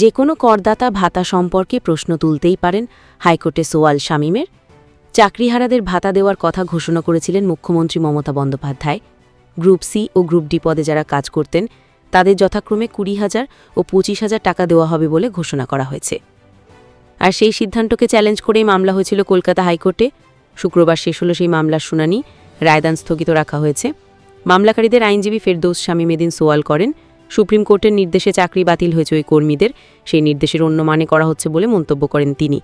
যে কোনো করদাতা ভাতা সম্পর্কে প্রশ্ন তুলতেই পারেন হাইকোর্টে সোয়াল শামীমের। চাকরিহারাদের ভাতা দেওয়ার কথা ঘোষণা করেছিলেন মুখ্যমন্ত্রী মমতা বন্দ্যোপাধ্যায়। গ্রুপ সি ও গ্রুপ ডি পদে যারা কাজ করতেন, তাদের যথাক্রমে কুড়ি হাজার ও পঁচিশ হাজার টাকা দেওয়া হবে বলে ঘোষণা করা হয়েছে। আর সেই সিদ্ধান্তকে চ্যালেঞ্জ করেই মামলা হয়েছিল কলকাতা হাইকোর্টে। শুক্রবার শেষ হলো সেই মামলার শুনানি, রায়দান স্থগিত রাখা হয়েছে। মামলাকারীদের আইনজীবী ফেরদৌস স্বামী মেদিন সোয়াল করেন সুপ্রিম কোর্টের নির্দেশে চাকরি বাতিল হয়েছে ওই কর্মীদের। সেই নির্দেশের অন্য মানে করা হচ্ছে বলে মন্তব্য করেন তিনি।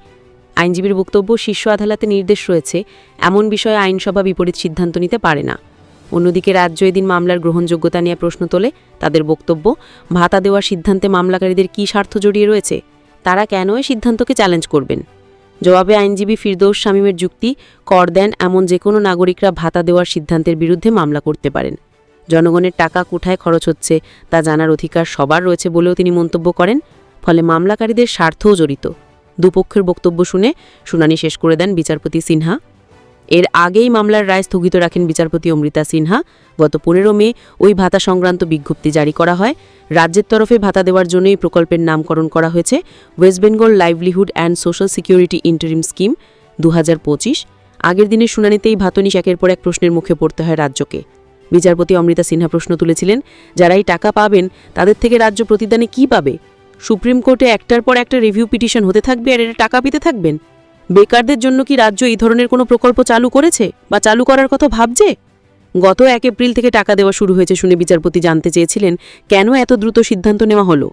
আইনজীবীর বক্তব্য, শীর্ষ আদালতে নির্দেশ রয়েছে, এমন বিষয়ে আইনসভা বিপরীত সিদ্ধান্ত নিতে পারে না। অন্যদিকে রাজ্য এদিন মামলার গ্রহণযোগ্যতা নিয়ে প্রশ্ন তোলে। তাদের বক্তব্য, ভাতা দেওয়ার সিদ্ধান্তে মামলাকারীদের কী স্বার্থ জড়িয়ে রয়েছে? তারা কেন এই সিদ্ধান্তকে চ্যালেঞ্জ করবেন? জবাবে আইনজীবী ফিরদৌস শামীমের যুক্তি, কর দেন এমন যে কোনো নাগরিকরা ভাতা দেওয়ার সিদ্ধান্তের বিরুদ্ধে মামলা করতে পারেন। জনগণের টাকা কোথায় খরচ হচ্ছে তা জানার অধিকার সবার রয়েছে বলেও তিনি মন্তব্য করেন, ফলে মামলাকারীদের স্বার্থও জড়িত। দুপক্ষের বক্তব্য শুনে শুনানি শেষ করে দেন বিচারপতি সিনহা। এর আগেই মামলার রায় স্থগিত রাখেন বিচারপতি অমৃতা সিনহা। গত পনেরো মে ওই ভাতা সংক্রান্ত বিজ্ঞপ্তি জারি করা হয়। রাজ্যের তরফে ভাতা দেওয়ার জন্যই প্রকল্পের নামকরণ করা হয়েছে West Bengal livelihood and social security interim scheme দু হাজার পঁচিশ। আগের দিনের শুনানিতেই ভাতনিশ একের পর এক প্রশ্নের মুখে পড়তে হয় রাজ্যকে। বিচারপতি অমৃতা সিনহা প্রশ্ন তুলেছিলেন যারা এই টাকা পাবেন, তাদের থেকে রাজ্য প্রতিদানে কি পাবে? সুপ্রিম কোর্টে একটার পর একটা রিভিউ পিটিশন হতে থাকবে আর এটা টাকা পেতে থাকবেন? বেকারদের জন্য কি রাজ্য এই ধরনের কোনো প্রকল্প চালু করেছে বা চালু করার কথা ভাবছে? গত এক এপ্রিল থেকে টাকা দেওয়া শুরু হয়েছে শুনে বিচারপতি জানতে চেয়েছিলেন, কেন এত দ্রুত সিদ্ধান্ত নেওয়া হলো?